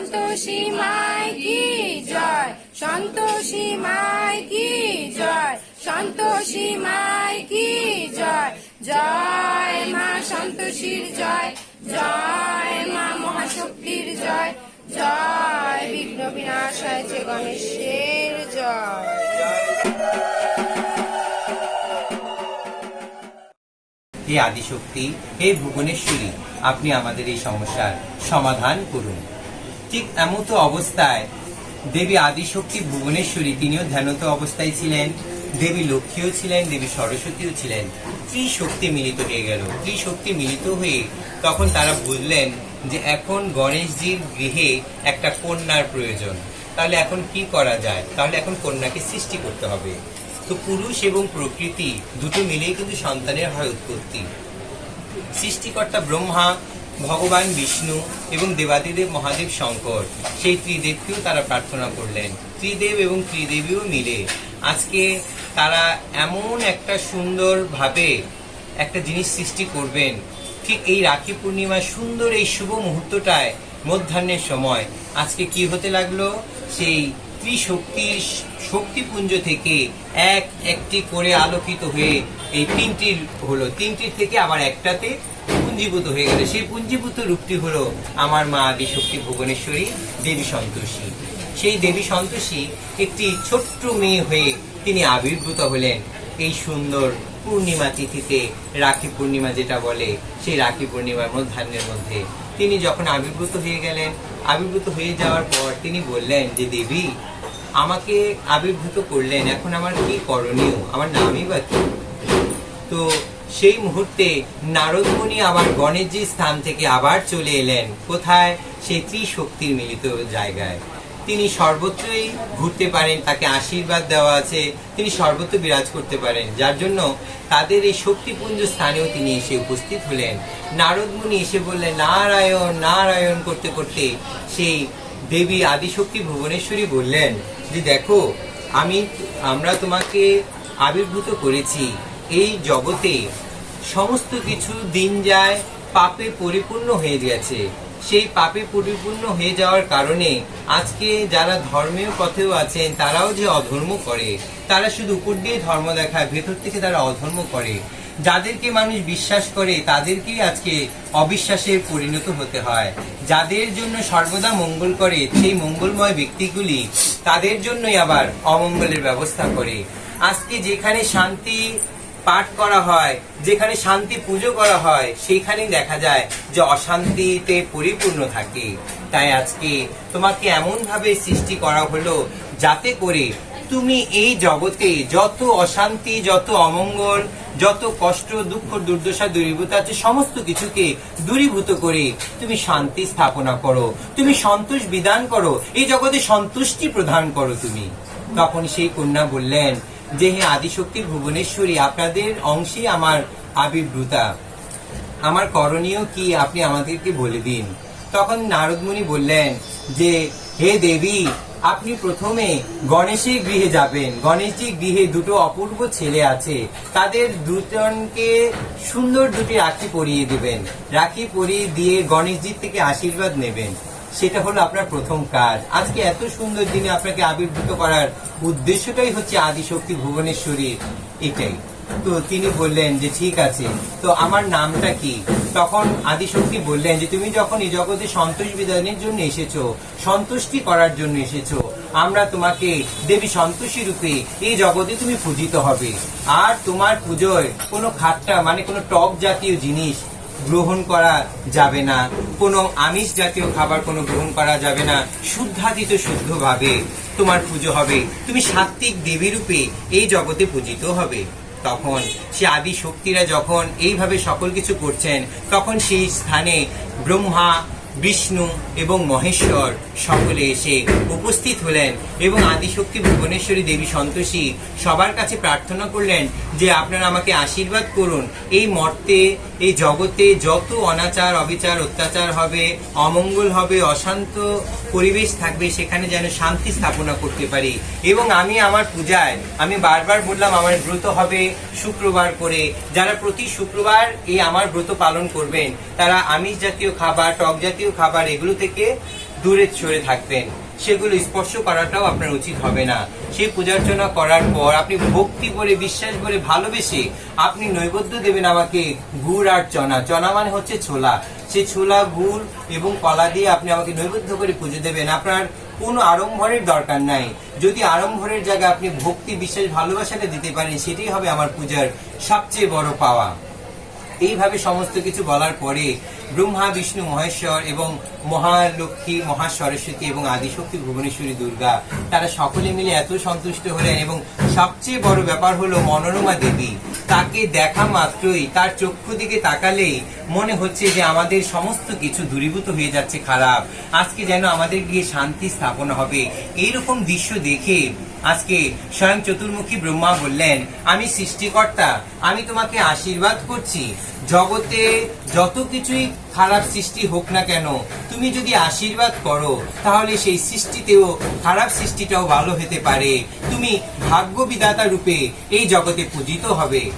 সন্তোষী মায় কি জয়? সন্তোষী মায় কি জয়? সন্তোষী মায় কি জয়? জয় মা সন্তোষীর জয়। জয় মা মহাশক্তির জয়। জয় বিঘ্ন বিনাশায় যে গণেশের জয়। হে আদিশক্তি, হে ভুবনেশ্বরী, আপনি আমাদের এই সমস্যার সমাধান করুন। ঠিক এমতো অবস্থায় দেবী আদিশক্তি ভুবনেশ্বরী, তিনিও ধ্যানত অবস্থায় ছিলেন, দেবী লক্ষ্মীও ছিলেন, দেবী সরস্বতীও ছিলেন। ত্রিশক্তি মিলিত হয়ে গেল? ত্রিশক্তি মিলিত হয়ে তখন তারা বুঝলেন যে এখন গণেশজির গৃহে একটা কন্যার প্রয়োজন। তাহলে এখন কি করা যায়? তাহলে এখন কন্যাকে সৃষ্টি করতে হবে। তো পুরুষ এবং প্রকৃতি দুটো মিলেই কিন্তু সন্তানের হয় উৎপত্তি। সৃষ্টিকর্তা ব্রহ্মা ভগবান বিষ্ণু এবং দেবাদিদেব মহাদেব শঙ্কর। সেই ত্রিদেবকেও তারা প্রার্থনা করলেন। ত্রিদেব এবং ত্রিদেবীও মিলে। আজকে তারা এমন একটা সুন্দরভাবে একটা জিনিস সৃষ্টি করবেন। ঠিক এই রাখি পূর্ণিমার সুন্দর এই শুভ মুহূর্তটায় মধ্যাহ্নের সময়। আজকে কি হতে লাগল? সেই ত্রিশক্তির শক্তিপুঞ্জ থেকে এক একটি করে আলোকিত হয়ে এই তিনটির হলো। তিনটির থেকে আবার একটাতে পুঞ্জীভূত হয়ে গেল। সেই পুঞ্জীভূত রূপটি হলো আমার মা আদি শক্তি ভুবনেশ্বরী, দেবী সন্তোষী। সেই দেবী সন্তোষী একটি ছোট্ট মেয়ে হয়ে তিনি আবির্ভূত হলেন। এই সুন্দর পূর্ণিমা তিথিতে রাখি পূর্ণিমা যেটা বলে, সেই রাখি পূর্ণিমার মধ্যাহ্নের মধ্যে তিনি যখন আবির্ভূত হয়ে গেলেন, আবির্ভূত হয়ে যাওয়ার পর তিনি বললেন যে, দেবী, আমাকে আবির্ভূত করলেন। এখন আমার কি করণীয়? আমার নামই বা কি? তো সেই মুহূর্তে নারদমণি আবার গণেশজির স্থান থেকে আবার চলে এলেন। কোথায়? সেই ত্রিশক্তির মিলিত জায়গায়। তিনি সর্বত্রই ঘুরতে পারেন, তাকে আশীর্বাদ দেওয়া আছে, তিনি সর্বত্র বিরাজ করতে পারেন। যার জন্য তাদের এই শক্তিপুঞ্জ স্থানেও তিনি এসে উপস্থিত হলেন। নারদমণি এসে বললেন, নারায়ণ নারায়ণ করতে করতে সেই দেবী আদিশক্তি ভুবনেশ্বরী বললেন, যে দেখো, আমি, আমরা তোমাকে আবির্ভূত করেছি। এই জগতে সমস্ত কিছু দিন যায়, পাপে পরিপূর্ণ হয়ে গেছে। সেই পাপে পরিপূর্ণ হয়ে যাওয়ার কারণে আজকে যারা ধর্মীয় পথেও আছেন, তারাও যে অধর্ম করে, তারা শুধু উপর দিয়ে ধর্ম দেখায়, ভেতর থেকে তারা অধর্ম করে। যাদেরকে মানুষ বিশ্বাস করে, তাদেরকেই আজকে অবিশ্বাসের পরিণত হতে হয়। যাদের জন্য সর্বদা মঙ্গল করে, সেই মঙ্গলময় ব্যক্তিগুলি তাদের জন্যই আবার অমঙ্গলের ব্যবস্থা করে। আজকে যেখানে শান্তি পাঠ করা হয়, যেখানে শান্তি পুজো করা হয়, সেইখানেই দেখা যায় যে অশান্তিতে পরিপূর্ণ থাকে। তাই আজকে তোমাকে এমন ভাবে সৃষ্টি করা হলো যাতে করে তুমি এই জগতে যত অশান্তি, যত অমঙ্গল, যত কষ্ট, দুঃখ, দুর্দশা দূরীভূত আছে, সমস্ত কিছুকে দূরীভূত করে তুমি শান্তি স্থাপনা করো, তুমি সন্তোষ বিধান করো, এই জগতে সন্তুষ্টি প্রদান করো তুমি। তখন সেই কন্যা বললেন যে হে আদিশক্তি ভুবনেশ্বরী, আপনাদের অংশে আমার আবির্ভূতা। আমার করণীয় কি, আপনি আমাদেরকে বলে দিন। তখন নারদমুনি বললেন যে, হে দেবী, আপনি প্রথমে গণেশের গৃহে যাবেন। গণেশজির গৃহে দুটো অপূর্ব ছেলে আছে। তাদের দুজনকে সুন্দর দুটি রাখি পরিয়ে দেবেন। রাখি পরিয়ে দিয়ে গণেশজির থেকে আশীর্বাদ নেবেন। সেটা হলো আপনার প্রথম কাজ। আজকে এত সুন্দর দিনে আপনাকে আবির্ভূত করার উদ্দেশ্যটাই হচ্ছে আদিশক্তি ভুবনেশ্বরীর এটাই। তো তিনি বললেন যে, ঠিক আছে, তো আমার নামটা কি? তখন আদিশক্তি বললেন যে, তুমি যখন এই জগতে সন্তোষ বিধানের জন্য এসেছ, সন্তুষ্টি করার জন্য এসেছ, আমরা তোমাকে দেবী সন্তোষী রূপে এই জগতে তুমি পূজিত হবে। আর তোমার পুজোয় কোনো খাট্টা মানে কোনো টক জাতীয় জিনিস গ্রহণ করা যাবে না। কোনো আমিষ জাতীয় খাবার কোনো গ্রহণ করা যাবে না। শুদ্ধাদিত শুদ্ধভাবে তোমার পুজো হবে। তুমি সাত্ত্বিক দেবীরূপে এই জগতে পূজিত হবে। তখন সে আদি শক্তিরা যখন এইভাবে সকল কিছু করছেন, তখন সেই স্থানে ব্রহ্মা বিষ্ণু এবং মহেশ্বর সকলে এসে উপস্থিত হলেন এবং আদিশক্তি ভুবনেশ্বরী দেবী সন্তোষী সবার কাছে প্রার্থনা করলেন যে আপনারা আমাকে আশীর্বাদ করুন। এই মর্তে, এই জগতে যত অনাচার, অবিচার, অত্যাচার হবে, অমঙ্গল হবে, অশান্ত পরিবেশ থাকবে, সেখানে যেন শান্তি স্থাপনা করতে পারি। এবং আমি আমার পূজায়, আমি বারবার বললাম আমার ব্রত হবে শুক্রবার করে। যারা প্রতি শুক্রবার এই আমার ব্রত পালন করবেন, তারা আমিষ জাতীয় খাবার, টক জাতীয় খাবার এগুলো থেকে দূরে সরে থাকবেন। সেগুলো স্পর্শ করাটাও আপনার উচিত হবে না। সেই পূজার্চনা করার পর আপনি ভক্তি করে বিশ্বাস করে ভালোবেসে আপনি নৈবেদ্য দেবেন আমাকে গুড় আর চনা। চনা মানে হচ্ছে ছোলা। সেই ছোলা, গুড় এবং কলা দিয়ে আপনি আমাকে নৈবেদ্য করে পুজো দেবেন। আপনার কোনো আড়ম্বরের দরকার নাই। যদি আড়ম্বরের জায়গায় আপনি ভক্তি, বিশ্বাস, ভালোবাসাটা দিতে পারেন, সেটাই হবে আমার পূজার সবচেয়ে বড় পাওয়া। এইভাবে সমস্ত কিছু বলার পরে ব্রহ্মা, বিষ্ণু, মহেশ্বর এবং মহালক্ষ্মী মহা সরস্বতী এবং আদিশক্তি ভুবনেশ্বরী, দুর্গা, তারা সকলে মিলে এত সন্তুষ্ট হলেন এবং সবচেয়ে বড় ব্যাপার হলো মনোরমা দেবী। তাকে দেখা মাত্রই তার চক্ষু দিকে তাকালেই মনে হচ্ছে যে আমাদের সমস্ত কিছু দূরীভূত হয়ে যাচ্ছে খারাপ। আজকে যেন আমাদের গিয়ে শান্তি স্থাপনা হবে। এইরকম দৃশ্য দেখে আজকে স্বয়ং চতুর্মুখী ব্রহ্মা বললেন, আমি সৃষ্টিকর্তা, আমি তোমাকে আশীর্বাদ করছি। জগতে যত কিছুই খারাপ সৃষ্টি হোক না কেন, তুমি যদি আশীর্বাদ করো, তাহলে সেই সৃষ্টিতেও, খারাপ সৃষ্টিটাও ভালো হতে পারে। তুমি ভাগ্য বিধাতা রূপে এই জগতে পূজিত হবে।